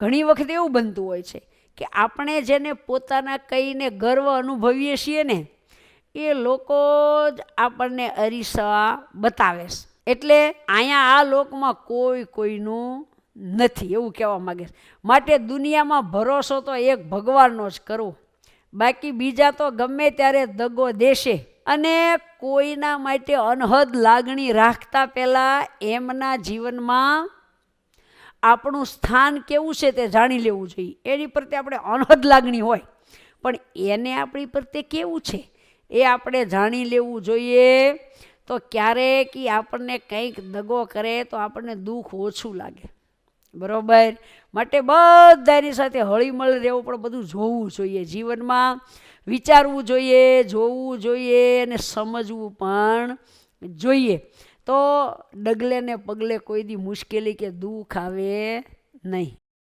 ઘણી વખત એવું બનતું હોય છે કે આપણે જેને પોતાના કહીને ગર્વ અનુભવીએ છીએ ને, એ લોકો જ આપણને અરીસા બતાવે છે. એટલે અહીંયા આ લોકમાં કોઈ કોઈનું નથી એવું કહેવા માગે છે. માટે દુનિયામાં ભરોસો તો એક ભગવાનનો જ કરવો. બાકી બીજા તો ગમે ત્યારે દગો દેશે અને કોઈના માટે અનહદ લાગણી રાખતા પહેલાં એમના જીવનમાં આપણું સ્થાન કેવું છે તે જાણી લેવું જોઈએ. એની પ્રત્યે આપણે અનહદ લાગણી હોય. પણ એને આપણી પ્રત્યે કેવું છે? એ આપણે જાણી લેવું જોઈએ. તો ક્યારેક એ આપણને કંઈક દગો કરે તો આપણને દુઃખ ઓછું લાગે. બરાબર? માટે બધાની સાથે હળીમળી રહેવું પણ બધું જોવું જોઈએ. જીવનમાં વિચારવું જોઈએ, જોવું જોઈએ અને સમજવું પણ જોઈએ. તો ડગલે ને પગલે કોઈ દી મુશ્કેલી કે દુઃખ આવે નહીં.